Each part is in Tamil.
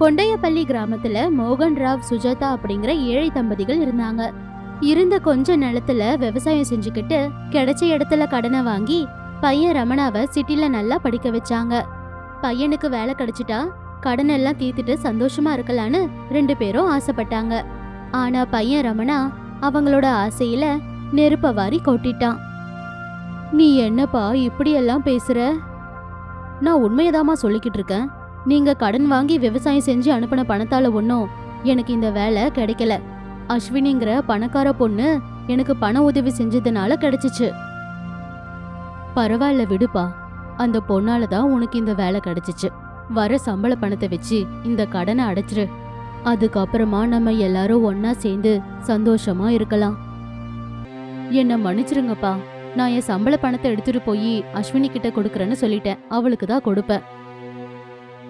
கொண்டையப்பள்ளி கிராமத்துல மோகன் ராவ் சுஜாதா அப்படிங்கிற ஏழை தம்பதிகள் இருந்தாங்க. இருந்த கொஞ்ச நிலத்துல விவசாயம் செஞ்சுக்கிட்டு கிடைச்ச இடத்துல கடனை வாங்கி பையன் ரமணாவை சிட்டில நல்லா படிக்க வச்சாங்க. பையனுக்கு வேலை கிடைச்சிட்டா கடன் எல்லாம் தீர்த்துட்டு சந்தோஷமா இருக்கலான்னு ரெண்டு பேரும் ஆசைப்பட்டாங்க. ஆனா பையன் ரமணா அவங்களோட ஆசையில நெருப்ப வாரி கொட்டிட்டான். நீ என்னப்பா இப்படியெல்லாம் பேசுற? நான் உண்மையதாமா சொல்லிக்கிட்டு இருக்கேன். நீங்க கடன் வாங்கி விவசாயம் செஞ்சு அனுப்பின பணத்தால ஒன்றும் எனக்கு இந்த வேலை கிடைக்கல. அஸ்வினிங்கிற பணக்கார பொண்ணு எனக்கு பண உதவி செஞ்சதுனால கிடைச்சிச்சு. பரவாயில்ல விடுப்பா. அந்த பொண்ணால தான் உனக்கு இந்த வேலை கிடைச்சிச்சு. வர சம்பள பணத்தை வச்சு இந்த கடனை அடைச்சிரு. அதுக்கப்புறமா நம்ம எல்லாரும் ஒன்னா சேர்ந்து சந்தோஷமா இருக்கலாம். என்ன மன்னிச்சிருங்கப்பா. நான் என் சம்பள பணத்தை எடுத்துட்டு போய் அஸ்வினி கிட்ட கொடுக்கறேன்னு சொல்லிட்டேன். அவளுக்கு தான் கொடுப்பேன்.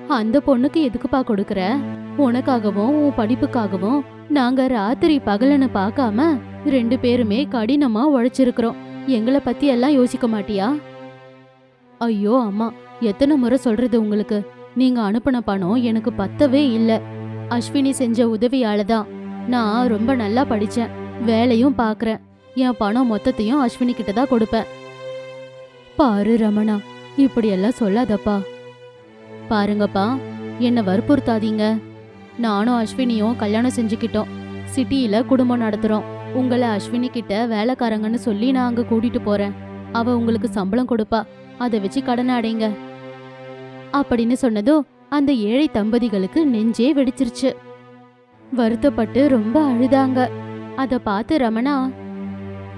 அந்த பொண்ணுக்கு எதுக்குப்பா கொடுக்கற? உனக்காகவும் உன் படிப்புக்காகவும் நாங்க ராத்திரி பகலன்னு பார்க்காம ரெண்டு பேருமே கடினமா உழைச்சிருக்கிறோம். எங்களை பத்தி எல்லாம் யோசிக்க மாட்டியா? ஐயோ அம்மா எத்தனை முறை சொல்றது உங்களுக்கு? நீங்க அனுப்பின பணம் எனக்கு பத்தவே இல்ல. அஸ்வினி செஞ்ச உதவியால தான் நான் ரொம்ப நல்லா படிச்சேன். வேலையும் பாக்குறேன். என் பணம் மொத்தத்தையும் அஸ்வினி கிட்ட தான் கொடுப்பேன். பாரு ரமணா இப்படியெல்லாம் சொல்லாதப்பா. பாருங்கப்பா என்னை வற்புறுத்தாதீங்க. நானும் அஸ்வினியும் கல்யாணம் செஞ்சுக்கிட்டோம். சிட்டியில குடும்பம் நடத்துறோம். உங்களை அஸ்வினி கிட்ட வேலைக்காரங்கன்னு சொல்லி நான் அங்க கூட்டிட்டு போறேன். அவ உங்களுக்கு சம்பளம் கொடுப்பா. அதை வச்சு கடனை அடைங்க. அப்படின்னு சொன்னதும் அந்த ஏழை தம்பதிகளுக்கு நெஞ்சே வெடிச்சிருச்சு. வருத்தப்பட்டு ரொம்ப அழுதாங்க. அத பார்த்து ரமணா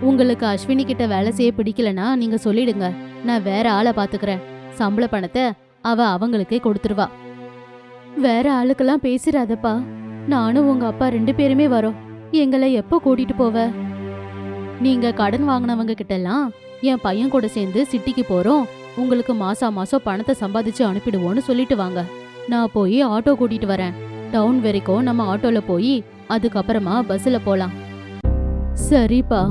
உங்களுக்கு அஸ்வினி கிட்ட வேலை செய்ய பிடிக்கலனா நீங்க சொல்லிடுங்க. நான் வேற ஆளை பாத்துக்கிறேன் சம்பள பணத்தை அவ அவங்களுக்கே கொடுத்துருவா. வேற ஆளுக்கெல்லாம் பேசிடாதப்பா நானும் உங்க அப்பா ரெண்டு பேருமே வரோம். எங்களை எப்போ கூட்டிட்டு போவ? நீங்க கடன் வாங்கினவங்க கிட்டலாம் என் பையன் கூட சேர்ந்து சிட்டிக்கு போறோம். உங்களுக்கு மாசா மாசம் பணத்தை சம்பாதிச்சு அனுப்பிடுவோன்னு சொல்லிட்டு வாங்க. நான் போய் ஆட்டோ கூட்டிட்டு வரேன். டவுன் வரைக்கும் நம்ம ஆட்டோல போய் அதுக்கப்புறமா பஸ்ல போலாம். சரிப்பா.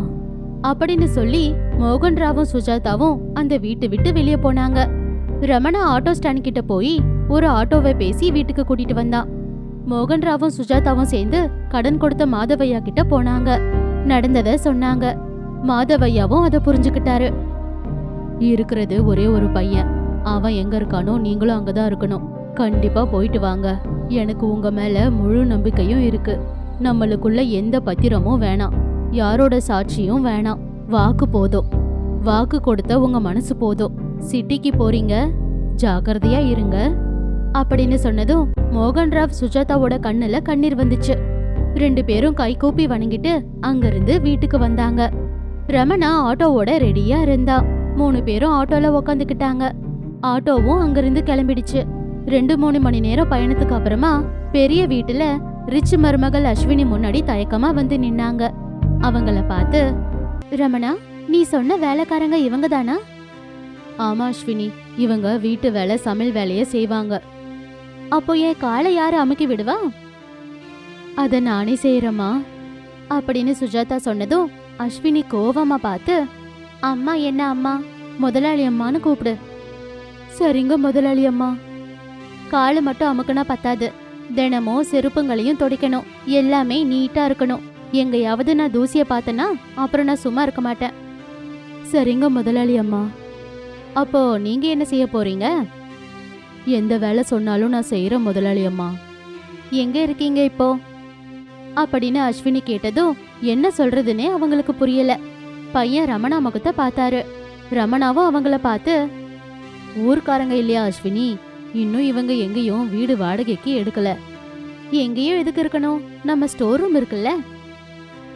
அப்படின்னு சொல்லி மோகன் ராவும் சுஜாதாவும் அந்த வீட்டை விட்டு வெளியே போனாங்க. ரமணா ஆட்டோ ஸ்டாண்ட் கிட்ட போய் ஒரு ஆட்டோவை பேசி வீட்டுக்கு கூட்டிட்டு வந்தான் மோகன் ராவும் சுஜாதாவும் சேர்ந்து கடன் கொடுத்த மாதவையா கிட்ட போனாங்க. நடந்தத சொன்னாங்க. மாதவையாவும் அதை புரிஞ்சுக்கிட்டாரு. இருக்கிறது ஒரே ஒரு பையன். அவன் எங்க இருக்கானோ நீங்களும் அங்கதான் இருக்கணும். கண்டிப்பா போயிட்டு வாங்க. எனக்கு உங்க மேல முழு நம்பிக்கையும் இருக்கு. நம்மளுக்குள்ள எந்த பத்திரமும் வேணாம். யாரோட சாட்சியும் வேணாம். வாக்கு போதும். வாக்கு கொடுத்த உங்க மனசு போதும். சிட்டிக்கு போறீங்க? ஜாக்கிரதையா இருங்க. அப்படின்னு சொன்னதும் மோகன்ராவ் சுஜாதாவோட கண்ணுல கண்ணீர் வந்துச்சு. ரெண்டு பேரும் கை கூப்பி வணங்கிட்டு அங்கிருந்து வீட்டுக்கு வந்தாங்க. ரமணா ஆட்டோவோட ரெடியா இருந்தா. மூணு பேரும் ஆட்டோல உக்காந்துக்கிட்டாங்க. ஆட்டோவும் அங்கிருந்து கிளம்பிடுச்சு. ரெண்டு மூணு மணி நேரம் பயணத்துக்கு அப்புறமா பெரிய வீட்டுல ரிச் மருமகள் அஸ்வினி முன்னாடி தயக்கமா வந்து நின்னாங்க. அவங்கள பார்த்து ரமணா நீ சொன்ன வேலைக்காரங்க இவங்க தானா ஆமா அஸ்வினி. இவங்க வீட்டு வேலை சமையல் வேலைய செய்வாங்க. அப்போ என் காலை யாரு அமுக்கி விடுவா? அத நானே செய்யறமா அப்படின்னு சுஜாதா சொன்னதும் அஸ்வினி கோவமா பார்த்து அம்மா என்ன அம்மா? முதலாளி அம்மான்னு கூப்பிடு. சரிங்க முதலாளி அம்மா. காலு மட்டும் அமுக்குனா பத்தாது. தினமும் செருப்புங்களையும் துடைக்கணும். எல்லாமே நீட்டா இருக்கணும். எங்கேயாவது நான் தூசிய பார்த்தேன்னா அப்புறம் நான் சும்மா இருக்க மாட்டேன். சரிங்க முதலாளி அம்மா. அப்போ நீங்க என்ன செய்ய போறீங்க? எந்த வேலை சொன்னாலும் நான் செய்யற முதலாளி அம்மா. எங்க இருக்கீங்க இப்போ? அப்படின்னு அஸ்வினி கேட்டதும் என்ன சொல்றதுன்னே அவங்களுக்கு புரியல. பையன் ரமணா முகத்தை பார்த்தாரு. ரமணாவும் அவங்கள பார்த்து ஊர்க்காரங்க இல்லையா அஸ்வினி? இன்னும் இவங்க எங்கேயும் வீடு வாடகைக்கு எடுக்கல. எங்கேயும் எதுக்கு இருக்கணும்? நம்ம ஸ்டோர் ரூம் இருக்குல்ல?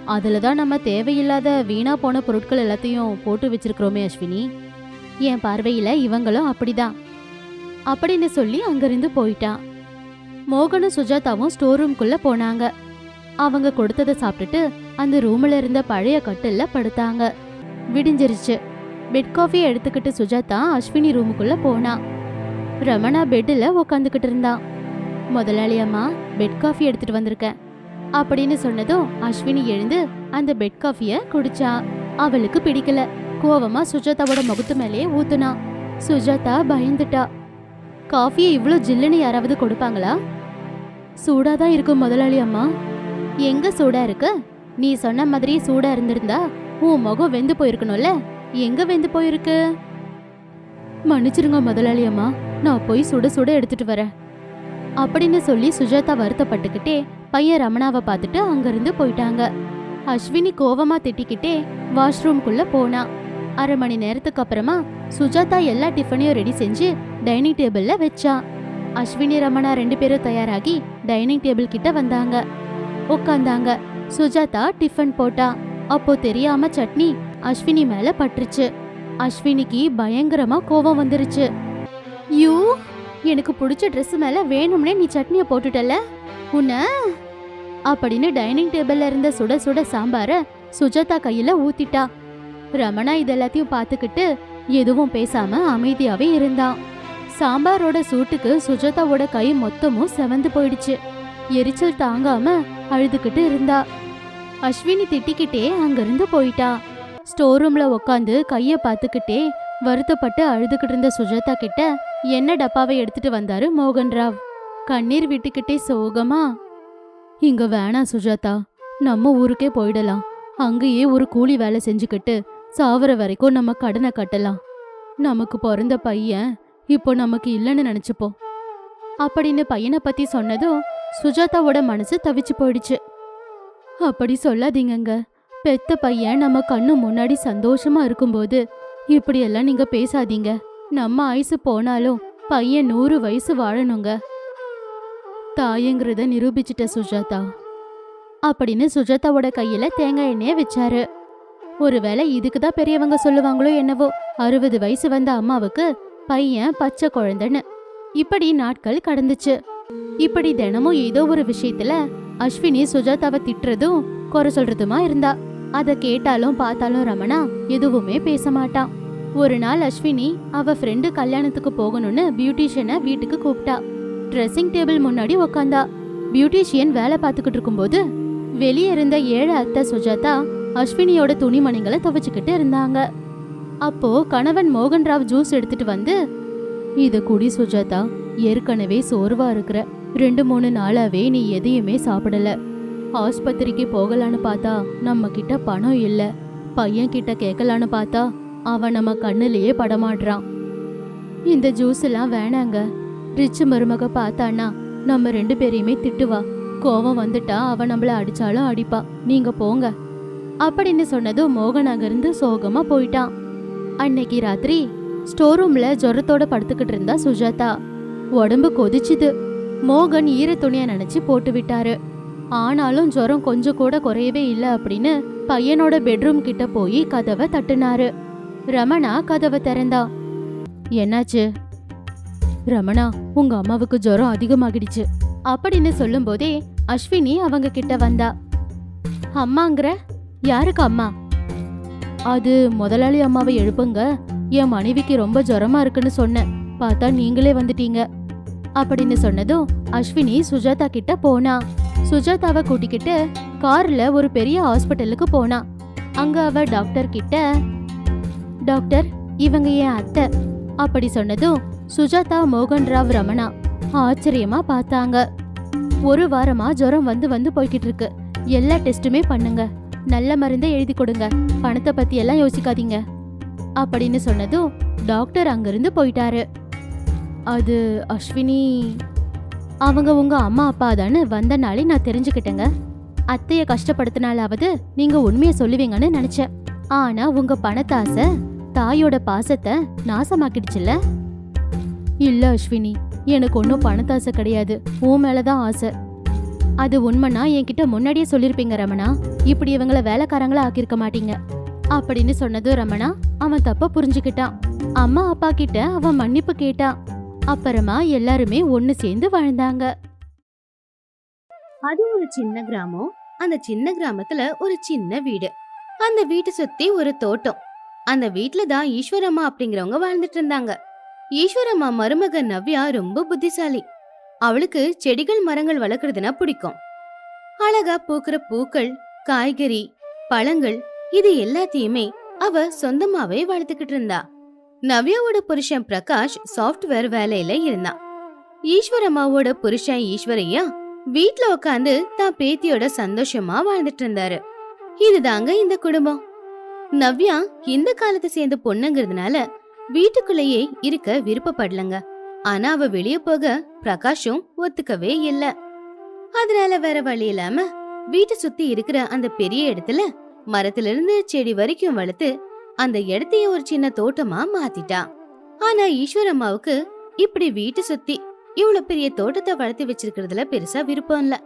அதுல தான் நம்ம தேவையில்லாத வீணா போன பொருட்கள் எல்லாத்தையும் போட்டு வச்சிருக்கிறோமே அஸ்வினி. என் பார்வையில இவங்களும் அப்படிதான். அப்படின்னு சொல்லி அங்கிருந்து போயிட்டான் மோகனும் சுஜாதாவும் ஸ்டோர் ரூம்குள்ள போனாங்க. அவங்க கொடுத்ததை சாப்பிட்டுட்டு அந்த ரூம்ல இருந்த பழைய கட்டில்ல படுத்தாங்க. விடிஞ்சிருச்சு. பெட் காஃபி எடுத்துக்கிட்டு சுஜாதா அஸ்வினி ரூமுக்குள்ள போனா. ரமணா பெட்டில் உக்காந்துக்கிட்டு இருந்தான் முதலாளி அம்மா பெட் காஃபி எடுத்துட்டு வந்திருக்கேன். அப்படின்னு சொன்னதும் அஸ்வினி எழுந்து அந்த பெட் காஃபிய குடிச்சா. அவளுக்கு பிடிக்கல. கோவமா சுஜாதாவோட முகத்து மேலேயே ஊத்துனா. சுஜாதா பயந்துட்டா. காஃபியை இவ்வளோ ஜில்லுன்னு யாராவது கொடுப்பாங்களா? சூடாக தான் இருக்கும் முதலாளி அம்மா. எங்க சூடா இருக்கு? நீ சொன்ன மாதிரி சூடா இருந்திருந்தா உன் முகம் வெந்து போயிருக்கணும்ல? எங்க வெந்து போயிருக்கு? மன்னிச்சிருங்க முதலாளி அம்மா. நான் போய் சுட சுட எடுத்துட்டு வரேன். அப்படின்னு சொல்லி சுஜாதா வருத்தப்பட்டுக்கிட்டே பையன் ரமணாவை பார்த்துட்டு அங்கிருந்து போயிட்டாங்க. அஸ்வினி கோவமா திட்டிக்கிட்டே வாஷ்ரூம்குள்ள போனா. அரை மணி நேரத்துக்கு அப்புறமா சுஜாதா எல்லா டிஃபனையும் ரெடி செஞ்சு டைனிங் டேபிள்ல வச்சா. அஸ்வினி ரமணா ரெண்டு பேரும் தயாராகி டைனிங் டேபிள் கிட்ட வந்தாங்க. உட்காந்தாங்க சுஜாதா டிஃபன் போட்டா. அப்போ தெரியாம சட்னி அஸ்வினி மேல பட்டுருச்சு. அஸ்வினிக்கு பயங்கரமா கோவம் வந்துருச்சு. யூ எனக்கு பிடிச்ச ட்ரெஸ் மேல வேணும்னே நீ சட்னியை போட்டுட்டல உன்ன? அப்படின்னு டைனிங் டேபிள்ல இருந்த சுட சுட சாம்பார சுஜாதா கையில ஊத்திட்டா. ரமணா இதெல்லாத்தையும் பார்த்துக்கிட்டு எதுவும் பேசாம அமைதியாவே இருந்தான். சாம்பாரோட சூட்டுக்கு சுஜாதாவோட கை மொத்தமும் செவந்து போயிடுச்சு. எரிச்சல் தாங்காம அழுதுகிட்டு இருந்தா. அஸ்வினி திட்டிக்கிட்டே அங்கிருந்து போயிட்டா. ஸ்டோர் ரூம்ல உக்காந்து கைய பார்த்துக்கிட்டே வருத்தப்பட்டு அழுதுகிட்டு இருந்த சுஜாதா கிட்ட என்ன டப்பாவை எடுத்துட்டு வந்தாரு மோகன் ராவ் கண்ணீர் விட்டுக்கிட்டே சோகமா இங்க வேணாம் சுஜாதா நம்ம ஊருக்கே போயிடலாம். அங்கேயே ஒரு கூலி வேலை செஞ்சுக்கிட்டு சாவர வரைக்கும் நம்ம கடனை கட்டலாம். நமக்கு பிறந்த பையன் இப்போ நமக்கு இல்லைன்னு நினைச்சுப்போம் அப்படின்னு பையனை பத்தி சொன்னதும் சுஜாதாவோட மனசு தவிச்சு போயிடுச்சு. அப்படி சொல்லாதீங்கங்க. பெத்த பையன் நம்ம கண்ணு முன்னாடி சந்தோஷமா இருக்கும்போது இப்படியெல்லாம் நீங்க பேசாதீங்க. நம்ம ஆயுசு போனாலும் பையன் நூறு வயசு வாழணுங்க. தாயங்கிறத நிரூபிச்சிட்ட சுஜாதா. அப்படின்னு சுஜாதாவோட கையில தேங்காய் எண்ணெய வச்சாரு. ஒருவேளை இதுக்கு தான் பெரியவங்க சொல்லுவாங்களோ என்னவோ? அறுபது வயசு வந்த அம்மாவுக்கு பையன் பச்சை குழந்தைன்னு. இப்படி நாட்கள் கடந்துச்சு. இப்படி தினமும் ஏதோ ஒரு விஷயத்துல அஸ்வினி சுஜாதாவை திட்டுறதும் குறை சொல்றதுமா இருந்தா. அதை கேட்டாலும் பார்த்தாலும் ரமணா எதுவுமே பேச மாட்டான். ஒரு நாள் அஸ்வினி அவ ஃப்ரெண்டு கல்யாணத்துக்கு போகணும்னு பியூட்டிஷியனை வீட்டுக்கு கூப்பிட்டா. ட்ரெஸ்ஸிங் டேபிள் முன்னாடி உக்காந்தா. பியூட்டிஷியன் வேலை பார்த்துக்கிட்டு இருக்கும்போது வெளியே இருந்த ஏழை அத்தை சுஜாதா அஸ்வினியோட துணிமணிகளை துவைச்சுக்கிட்டு இருந்தாங்க. அப்போ கணவன் மோகன்ராவ் ஜூஸ் எடுத்துட்டு வந்து இதை குடி சுஜாதா ஏற்கனவே சோர்வா இருக்கிற ரெண்டு மூணு நாளாவே நீ எதையுமே சாப்பிடல. ஆஸ்பத்திரிக்கு போகலான்னு பார்த்தா நம்ம கிட்ட பணம் இல்ல. பையன் கிட்ட கேட்கலான்னு பார்த்தா அவன் நம்ம கண்ணுலயே படமாடுறான். இந்த ஜூஸ் எல்லாம் வேணாங்க. ரிச்சு மருமக பார்த்தானா நம்ம ரெண்டு பேரையுமே திட்டுவா. கோவம் வந்துட்டா அவன் நம்மள அடிச்சாலும் அடிப்பா. நீங்க போங்க. அப்படின்னு சொன்னதும் மோகன் அங்கிருந்து சோகமா போயிட்டான். அன்னைக்கு ராத்திரி ஸ்டோர் ரூம்ல ஜொரத்தோட படுத்துக்கிட்டு இருந்தா சுஜாதா. உடம்பு கொதிச்சுது. மோகன் ஈர துணியை நினைச்சு போட்டு விட்டாரு. ஆனாலும் ஜுரம் கொஞ்சம் கூட குறையவே இல்லை அப்படின்னு பையனோட பெட்ரூம் கிட்ட போய் கதவை தட்டுனாரு. ரமணா கதவை திறந்தா. என்னாச்சு? ரமணா உங்க அம்மாவுக்கு ஜுரம் அதிகமாகிடுச்சு. அப்படின்னு சொல்லும்போதே அஸ்வினி அவங்க கிட்ட வந்தா. அம்மாங்கிற? யாருக்கு அம்மா? அது முதலாளி அம்மாவை எழுப்புங்க. என் மனைவிக்கு ரொம்ப ஜுரமா இருக்குன்னு சொன்னேன். பார்த்தா நீங்களே வந்துட்டீங்க. அப்படின்னு சொன்னதும் அஸ்வினி சுஜாதா கிட்ட போனா. சுஜாதாவை கூட்டிக்கிட்டு கார்ல ஒரு பெரிய ஹாஸ்பிட்டலுக்கு போனா. அங்க அவ டாக்டர் கிட்ட டாக்டர் இவங்க என் அத்தை. அப்படி சொன்னதும் சுஜாதா மோகன் ராவ் ரமணா ஆச்சரியமா பார்த்தாங்க. ஒரு வாரமா ஜுரம் வந்து வந்து போய்கிட்டு இருக்கு. எல்லா டெஸ்ட்டுமே பண்ணுங்க. நல்ல மருந்தை எழுதி கொடுங்க. பணத்தை பத்தி எல்லாம் யோசிக்காதீங்க. அப்படின்னு சொன்னதும் டாக்டர் அங்கிருந்து போயிட்டாரு. அது அஸ்வினி அவங்க உங்க அம்மா அப்பா தானே வந்த நாளே நான் தெரிஞ்சுக்கிட்டேங்க. அத்தைய கஷ்டப்படுத்தினாலாவது நீங்க உண்மையை சொல்லுவீங்கன்னு நினைச்சேன். ஆனா உங்க பணத்தாசை தாயோட பாசத்தை நாசமாக்கிடுச்சுல்ல? இல்ல அஸ்வினி எனக்கு ஒன்றும் பணத்தாசை கிடையாது. உன் மேலதான் ஆசை. அது உண்மைனா என்கிட்ட முன்னாடியே சொல்லிருப்பீங்க ரமணா. இப்படி இவங்கள வேலைக்காரங்களா ஆக்கியிருக்க மாட்டீங்க. அப்படின்னு சொன்னதும் ரமணா அவன் தப்ப புரிஞ்சுக்கிட்டான். அம்மா அப்பா கிட்ட அவன் மன்னிப்பு கேட்டான். அப்புறமா எல்லாருமே ஒண்ணு சேர்ந்து வாழ்ந்தாங்க. அது ஒரு சின்ன கிராமம். அந்த சின்ன கிராமத்துல ஒரு சின்ன வீடு. அந்த வீட்டை சுத்தி ஒரு தோட்டம். அந்த வீட்ல தான் ஈஸ்வரம்மா அப்படிங்கிறவங்க வாழ்ந்துட்டு இருந்தாங்க. ஈஸ்வரம்மா மருமக நவ்யா ரொம்ப புத்திசாலி. அவளுக்கு செடிகள் மரங்கள் வளர்க்கறதுனா பிடிக்கும். அழகா பூக்கிற பூக்கள் காய்கறி பழங்கள் இது எல்லாத்தையுமே அவ சொந்தமாவே வளர்த்துக்கிட்டு இருந்தா. நவ்யாவோட புருஷன் பிரகாஷ் சாஃப்ட்வேர் வேலையில இருந்தான். ஈஸ்வரம்மாவோட புருஷன் ஈஸ்வரையா வீட்ல உட்காந்து தான் பேத்தியோட சந்தோஷமா வாழ்ந்துட்டு இருந்தாரு. இதுதாங்க இந்த குடும்பம். நவ்யா இந்த காலத்தை சேர்ந்த பொண்ணுங்கிறதுனால வீட்டுக்குள்ளேயே இருக்க விருப்பப்படலங்க. ஆனா அவ வெளிய போக பிரகாஷும் ஒத்துக்கவே இல்ல. அதனால வேற வழி இல்லாம வீட்டை சுத்தி இருக்கிற அந்த பெரிய இடத்துல மரத்துல இருந்து செடி வரைக்கும் வளர்த்து அந்த இடத்தையே ஒரு சின்ன தோட்டமா மாத்திட்டா. ஆனா ஈஸ்வரம்மாவுக்கு இப்படி வீட்டை சுத்தி இவ்வளவு பெரிய தோட்டத்தை வளர்த்து வச்சிருக்கிறதுல பெருசா விருப்பம் இல்ல.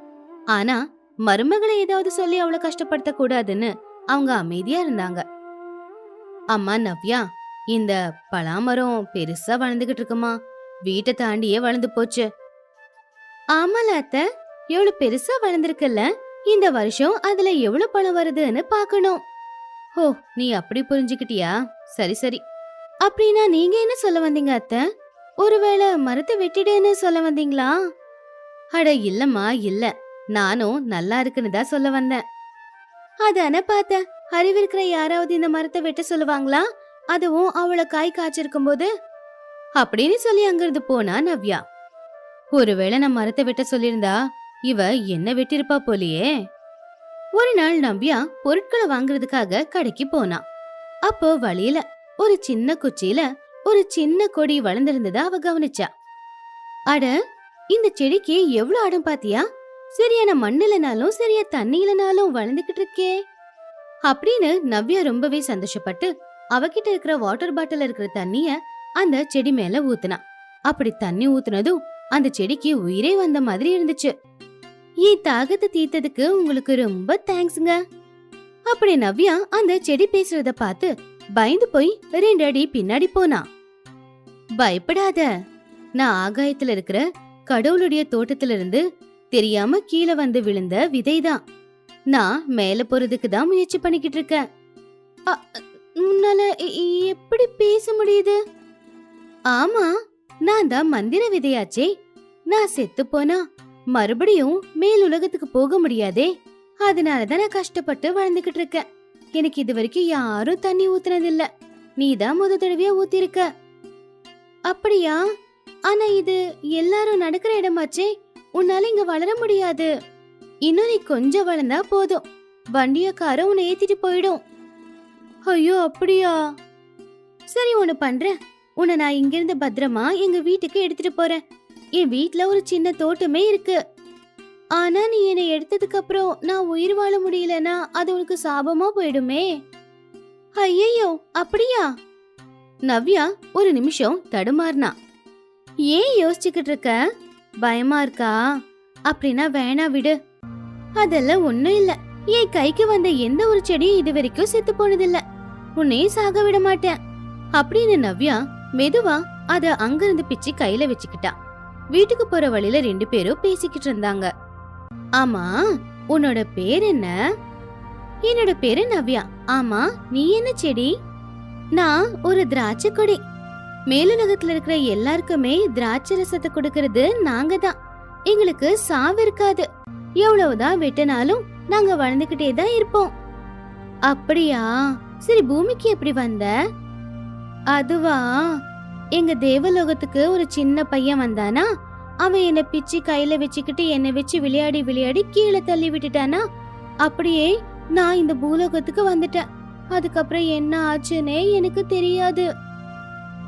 ஆனா மருமகளை ஏதாவது சொல்லி அவளை கஷ்டப்படுத்த கூடாதுன்னு அவங்க அமைதியா இருந்தாங்க. அம்மா நவ்யா இந்த பலாமரம் பெருசா வளர்ந்துகிட்டு இருக்குமா? வீட்டை தாண்டியே வளர்ந்து போச்சு. ஆமால அத்தை. எவ்வளவு பெருசா வளர்ந்துருக்குல்ல? இந்த வருஷம் அதுல எவ்வளவு பழம் வருதுன்னு பார்க்கணும். ஓ நீ அப்படி புரிஞ்சுக்கிட்டியா? சரி சரி. அப்படின்னா நீங்க என்ன சொல்ல வந்தீங்க அத்த? ஒருவேளை மரத்தை வெட்டிடுன்னு சொல்ல வந்தீங்களா? அட இல்லம்மா இல்ல. நானும் நல்லா இருக்குன்னு தான் சொல்ல வந்தேன். அதானே பார்த்த. அறிவிருக்கிற யாராவது இந்த மரத்தை வெட்ட சொல்லுவாங்களா? அதுவும் அவளை காய் காய்ச்சிருக்கும் போது அப்படின்னு சொல்லி அங்கிருந்து போனா நவ்யா. ஒருவேளை நான் மரத்தை வெட்ட சொல்லியிருந்தா இவ என்ன வெட்டிருப்பா போலியே? ஒரு நாள் நவ்யா பொருட்களை வாங்குறதுக்காக கடைக்கு போனா. அப்போ வழியில ஒரு சின்ன குச்சியில ஒரு சின்ன கொடி வளர்ந்திருந்ததா அவ கவனிச்சா. அட இந்த செடிக்கு எவ்வளவு அடம் பாத்தியா? சரியான மண்ணிலனாலும் சரியா தண்ணியிலனாலும் வளர்ந்துகிட்டு இருக்கே. அப்படின்னு நவ்யா ரொம்பவே சந்தோஷப்பட்டு அவகிட்ட இருக்கிற வாட்டர் பாட்டில் இருக்கிற தண்ணிய அந்த செடி மேல ஊத்துனா. அப்படி தண்ணி ஊத்துனதும் அந்த செடிக்கு உயிரே வந்த மாதிரி இருந்துச்சு. என் தாகத்தை தீர்த்ததுக்கு உங்களுக்கு ரொம்ப தேங்க்ஸுங்க அப்படி நவ்யா அந்த செடி பேசுறத பார்த்து பயந்து போய் ரெண்டு அடி பின்னாடி போனா. பயப்படாத. நான் ஆகாயத்துல இருக்கிற கடவுளுடைய தோட்டத்துல இருந்து தெரியாம கீழே வந்து விழுந்த விதைதான். நான் மேல போறதுக்கு தான் முயற்சி பண்ணிக்கிட்டு இருக்கேன். அ, உன்னால எப்படி பேச முடியுது? ஆமா நான் தான் மந்திர விதையாச்சே. நான் செத்து போனா மறுபடியும் மேல் உலகத்துக்கு போக முடியாதே. அதனாலதான் நான் கஷ்டப்பட்டு வளர்ந்துகிட்டு இருக்கேன். எனக்கு இது வரைக்கும் யாரும் தண்ணி ஊத்துனதில்ல. நீ தான் முத தடவையா ஊத்திருக்க. அப்படியா? ஆனா இது எல்லாரும் நடக்கிற இடமாச்சே. உன்னால இங்க வளர முடியாது. இன்னும் நீ கொஞ்சம் வளர்ந்தா போதும். வண்டியக்காரன் உன்னை ஏத்திட்டு போயிடும். ஐயோ அப்படியா? சரி ஒண்ணு பண்றேன். உன்னை நான் இங்கிருந்து பத்திரமா எங்க வீட்டுக்கு எடுத்துட்டு போறேன். என் வீட்ல ஒரு சின்ன தோட்டமே இருக்கு. ஆனா நீ என்னை எடுத்ததுக்கு அப்புறம் நான் உயிர் வாழ முடியலனா அது உனக்கு சாபமா போயிடுமே? ஐயையோ அப்படியா? நவ்யா ஒரு நிமிஷம் தடுமாறினா. ஏன் யோசிச்சுக்கிட்டு இருக்க? பயமா இருக்கா? அப்படின்னா வேணா விடு. அதெல்லாம் ஒண்ணும் இல்ல. என் கைக்கு வந்த எந்த ஒரு செடியும் இது வரைக்கும் செத்து போனதில்ல. உன்னையும் சாக விட மாட்டேன். அப்படின்னு நவ்யா மெதுவா அத அங்கிருந்து பிச்சு கையில வச்சுக்கிட்டா. வீட்டுக்கு போற வழியில ரெண்டு பேரும் பேசிக்கிட்டு இருந்தாங்க. ஆமா உன்னோட பேர் என்ன? என்னோட பேரு நவ்யா. ஆமா நீ என்ன செடி? நான் ஒரு திராட்சை கொடி. மேலுலகத்துல இருக்கிற எல்லாருக்குமே திராட்சை ரசத்தை கொடுக்கறது நாங்க தான். எங்களுக்கு சாவு இருக்காது. எவ்வளவுதான் வெட்டினாலும் நாங்க வளர்ந்துகிட்டே தான் இருப்போம். அப்படியா? சரி பூமிக்கு எப்படி வந்த? அதுவா? எங்க தேவலோகத்துக்கு ஒரு சின்ன பையன் வந்தானா? அவன் என்ன பிச்சு கையில வச்சுக்கிட்டு என்னை வச்சு விளையாடி விளையாடி கீழே தள்ளி விட்டுட்டானா? அப்படியே நான் இந்த பூலோகத்துக்கு வந்துட்டேன். அதுக்கப்புறம் என்ன ஆச்சுன்னே எனக்கு தெரியாது.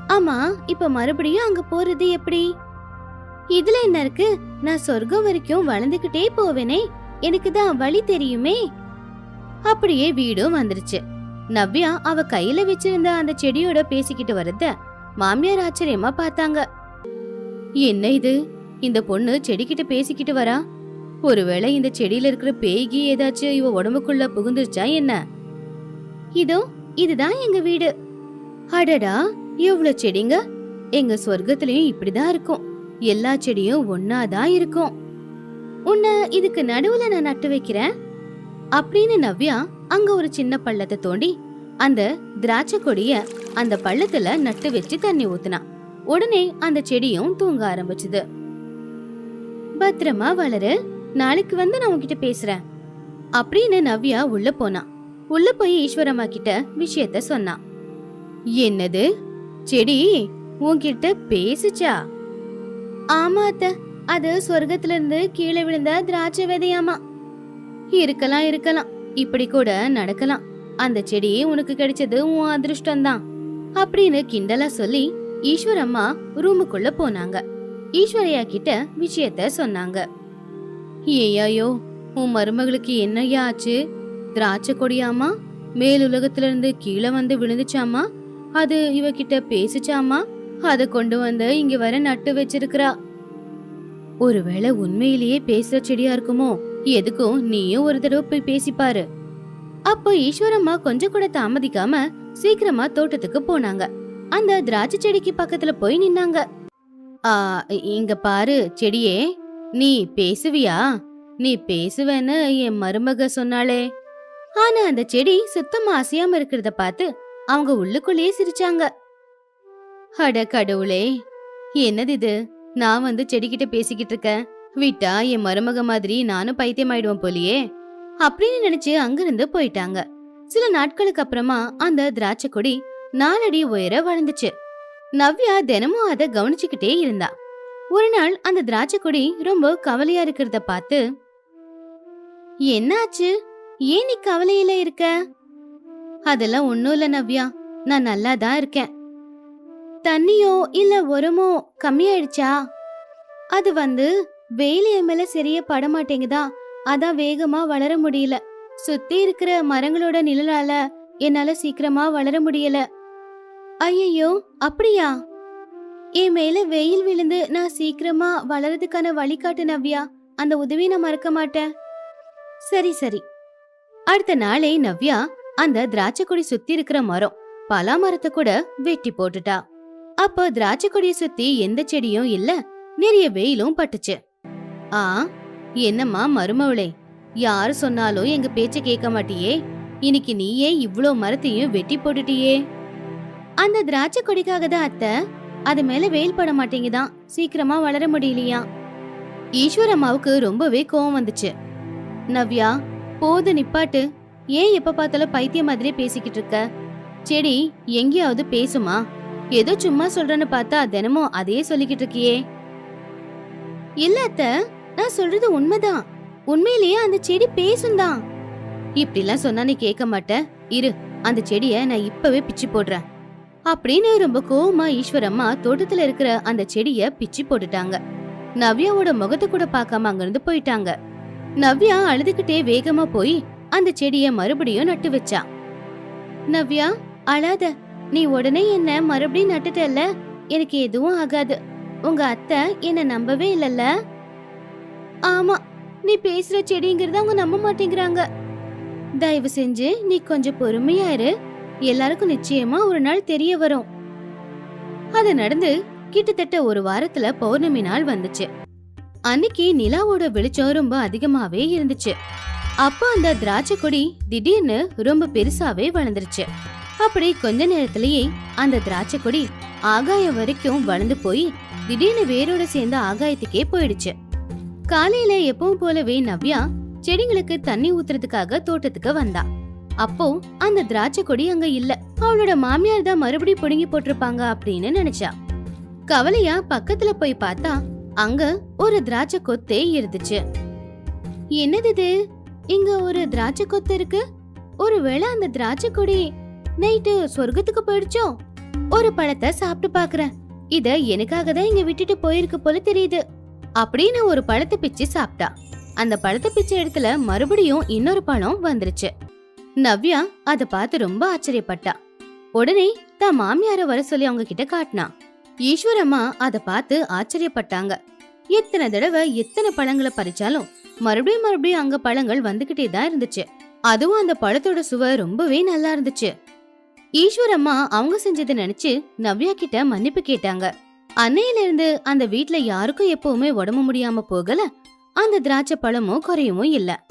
ஆமா இப்ப மறுபடியும் அங்க போறது எப்படி? இதுல என்ன இருக்கு? நான் சொர்க்கம் வரைக்கும் வளர்ந்துகிட்டே போவேனே. எனக்கு தான் வழி தெரியுமே? அப்படியே வீடும் வந்துருச்சு. நவ்யா அவ கையில வச்சிருந்த அந்த செடியோட பேசிக்கிட்டு வரத மாமியார் ஆச்சரியமா பார்த்தாங்க. என்ன இது? இந்த பொண்ணு செடிக்கிட்ட பேசிக்கிட்டு வரா? ஒருவேளை இந்த செடியில இருக்கிற பேய்கி ஏதாச்சும் இவ உடம்புக்குள்ள புகுந்துருச்சா என்ன? இதோ இதுதான் எங்க வீடு. அடடா எவ்வளவு செடிங்க? எங்க சொர்க்கத்திலயும் இப்படிதான் இருக்கும். எல்லா செடியும் ஒன்னாதான் இருக்கும். உன்னை இதுக்கு நடுவுல நான் நட்டு வைக்கிறேன். அப்படின்னு நவ்யா அங்க ஒரு சின்ன பள்ளத்தை தோண்டி அந்த திராட்சை கொடிய அந்த பள்ளத்துல நட்டு வச்சு தண்ணி ஊத்துனா. உடனே அந்த செடியும் தூங்க ஆரம்பிச்சது. பத்திரமா வளரு நாளைக்கு வந்து நான் உங்ககிட்ட பேசுறேன். அப்படின்னு நவ்யா உள்ள போனா. உள்ள போய் ஈஸ்வரம்மா கிட்ட விஷயத்த சொன்னான் என்னது? செடி உன்கிட்ட பேசுச்சா? ஆமா அத்த அது சொர்க்கத்துல இருந்து கீழே விழுந்த திராட்சை விதையாமா. இருக்கலாம் இருக்கலாம். இப்படி கூட நடக்கலாம். அந்த செடி உனக்கு கிடைச்சது உன் அதிர்ஷ்டம்தான். அப்படின்னு கிண்டலா சொல்லி ஈஸ்வரம்மா ரூமுக்குள்ள போனாங்க. ஈஸ்வரையா கிட்ட விஷயத்த சொன்னாங்க. ஏயாயோ உன் மருமகளுக்கு என்னையா ஆச்சு? திராட்சை கொடியாமா? மேலுலகத்துல இருந்து கீழே வந்து விழுந்துச்சாமா? அது இவகிட்ட பேசிச்சாமா? அதை கொண்டு வந்து இங்க வர நட்டு வச்சிருக்கிறா. ஒருவேளை உண்மையிலேயே பேசுற செடியா இருக்குமோ? எதுக்கும் நீயும் ஒரு தடவை போய் பேசிப்பாரு. அப்போ ஈஸ்வரம்மா கொஞ்சம் கூட தாமதிக்காம சீக்கிரமா தோட்டத்துக்கு போனாங்க. அந்த திராட்சை செடிக்கு பக்கத்துல போய் நின்னாங்க. ஆ இங்க பாரு செடியே நீ பேசுவியா? நீ பேசுவேன்னு என் மருமக சொன்னாளே. ஆனா அந்த செடி சுத்தமா அசையாம இருக்கிறத பார்த்து அவங்க உள்ளுக்குள்ளேயே சிரிச்சாங்க. அட கடவுளே என்னது இது? நான் வந்து செடிகிட்ட பேசிக்கிட்டு இருக்கேன். விட்டா என் மருமக மாதிரி நானும் பைத்தியம் ஆயிடுவேன் போலியே. அப்படின்னு நினைச்சு அங்கிருந்து போயிட்டாங்க. சில நாட்களுக்கு அப்புறமா அந்த திராட்சை கொடி நாலடி உயர வளர்ந்துச்சு. நவ்யா தினமும் அதை கவனிச்சுக்கிட்டே இருந்தா. ஒரு நாள் அந்த திராட்சை கொடி ரொம்ப கவலையா இருக்கிறத பார்த்து என்னாச்சு? ஏன் நீ கவலையில இருக்க? அதெல்லாம் ஒண்ணும் இல்ல நவ்யா. நான் நல்லா தான் இருக்கேன். தண்ணியோ இல்ல உரமோ கம்மியாயிடுச்சா? அது வந்து வெயில் என் மேல சரியா பட மாட்டேங்குதா அதான் வேகமா வளர முடியல. சுத்தி இருக்கிற மரங்களோட நிழலால என்னால சீக்கிரமா வளர முடியல. ஐயோ அப்படியா? என் மேல வெயில் விழுந்து நான் சீக்கிரமா வளரதுக்கான வழிகாட்டு நவ்யா. அந்த உதவி நான் மறக்க மாட்டேன். சரி சரி. அடுத்த நாளே நவ்யா அந்த திராட்சை கொடி சுத்தி இருக்கிற மரம் பலா மரத்தை கூட வெட்டி போட்டுட்டா. அப்போ திராட்சை சுத்தி எந்த செடியும் இல்ல நிறைய வெயிலும் பட்டுச்சு. ஆ என்னம்மா மருமவளே? யாரு சொன்னாலும் எங்க பேச்ச கேட்க மாட்டியே? இன்னைக்கு நீயே இவ்ளோ மரத்தையும் வெட்டி போட்டுட்டியே? அந்த திராட்சை கொடிக்காக தான் அத்தை. அது மேல வெயில் பட மாட்டேங்குதான் சீக்கிரமா வளர முடியலையா? ஈஸ்வரம்மாவுக்கு ரொம்பவே கோவம் வந்துச்சு. நவ்யா போது நிப்பாட்டு. ஏன் எப்ப பார்த்தாலும் பைத்தியம் மாதிரி பேசிக்கிட்டு இருக்க? செடி எங்கேயாவது பேசுமா? ஏதோ சும்மா சொல்றேன்னு பார்த்தா தினமும் அதே சொல்லிக்கிட்டு இருக்கியே? இல்ல அத்தை. நான் சொல்றது உண்மைதான். உண்மையிலேயே அந்த செடி பேசுந்தான் இப்படிலாம் சொன்னா நீ கேட்க மாட்ட. இரு அந்த செடிய நான் இப்பவே பிச்சு போடுறேன். அப்படின்னு ரொம்ப கோவமா ஈஸ்வரம்மா தோட்டத்துல இருக்கிற அந்த செடிய பிச்சு போட்டுட்டாங்க. நவ்யாவோட முகத்தை கூட பார்க்காம அங்கிருந்து போயிட்டாங்க. நவ்யா அழுதுகிட்டே வேகமா போய் அந்த செடிய மறுபடியும் நட்டு வச்சா. நவ்யா அழாத. நீ உடனே என்ன மறுபடியும் நட்டுட்டல்ல? எனக்கு எதுவும் ஆகாது. உங்க அத்தை என்ன நம்பவே இல்லல்ல. ஆமா நீ பேசுற செடிங்கிறத அவங்க நம்ப மாட்டேங்கிறாங்க. தயவு செஞ்சு நீ கொஞ்சம் பொறுமையா இரு. எல்லாருக்கும் நிச்சயமா ஒரு நாள் தெரிய வரும். அது நடந்து கிட்டத்தட்ட ஒரு வாரத்துல பௌர்ணமி நாள் வந்துச்சு. அன்னைக்கு நிலாவோட வெளிச்சம் ரொம்ப அதிகமாவே இருந்துச்சு. அப்போ அந்த திராட்சை கொடி திடீர்னு ரொம்ப பெருசாவே வளர்ந்துருச்சு. அப்படி கொஞ்ச நேரத்திலேயே அந்த திராட்சை கொடி ஆகாயம் வரைக்கும் வளர்ந்து போய் திடீர்னு வேரோட சேர்ந்த ஆகாயத்துக்கே போயிடுச்சு. காலையில எப்பவும் போலவே நவ்யா செடிங்களுக்கு தண்ணி ஊத்துறதுக்காக தோட்டத்துக்கு வந்தா. அப்போ அந்த திராட்சை கொடி அங்க இல்ல. அவளோட மாமியார் தான் மறுபடியும் புடுங்கி போட்டிருப்பாங்க அப்படின்னு நினைச்சா. கவலையா பக்கத்துல போய் பார்த்தா அங்க ஒரு திராட்சை கொத்தே இருந்துச்சு. என்னது இது? இங்க ஒரு திராட்சை கொத்து இருக்கு. ஒருவேளை அந்த திராட்சை கொடி நைட்டு சொர்க்கத்துக்கு போயிடுச்சோ? ஒரு பழத்தை சாப்பிட்டு பாக்குறேன் இத எனக்காக தான் இங்க விட்டுட்டு போயிருக்கு போல தெரியுது. அப்படின்னு ஒரு பழத்தை பிச்சு சாப்பிட்டா. அந்த பழத்தை பிச்ச இடத்துல மறுபடியும் இன்னொரு பழம் வந்துருச்சு. நவ்யா அதை பார்த்து ரொம்ப ஆச்சரியப்பட்டா. உடனே தான் மாமியார வர சொல்லி அவங்க கிட்ட காட்டினா. ஈஸ்வரம்மா அதை பார்த்து ஆச்சரியப்பட்டாங்க. எத்தனை தடவை எத்தனை பழங்களை பறிச்சாலும் மறுபடியும் மறுபடியும் அங்க பழங்கள் வந்துகிட்டே தான் இருந்துச்சு. அதுவும் அந்த பழத்தோட சுவை ரொம்பவே நல்லா இருந்துச்சு. ஈஸ்வரம்மா அவங்க செஞ்சதை நினைச்சு நவ்யா கிட்ட மன்னிப்பு கேட்டாங்க. அன்னையில இருந்து அந்த வீட்ல யாருக்கும் எப்பவுமே உடம்பு முடியாம போகல. அந்த திராட்சை பழமும் குறையவும் இல்ல.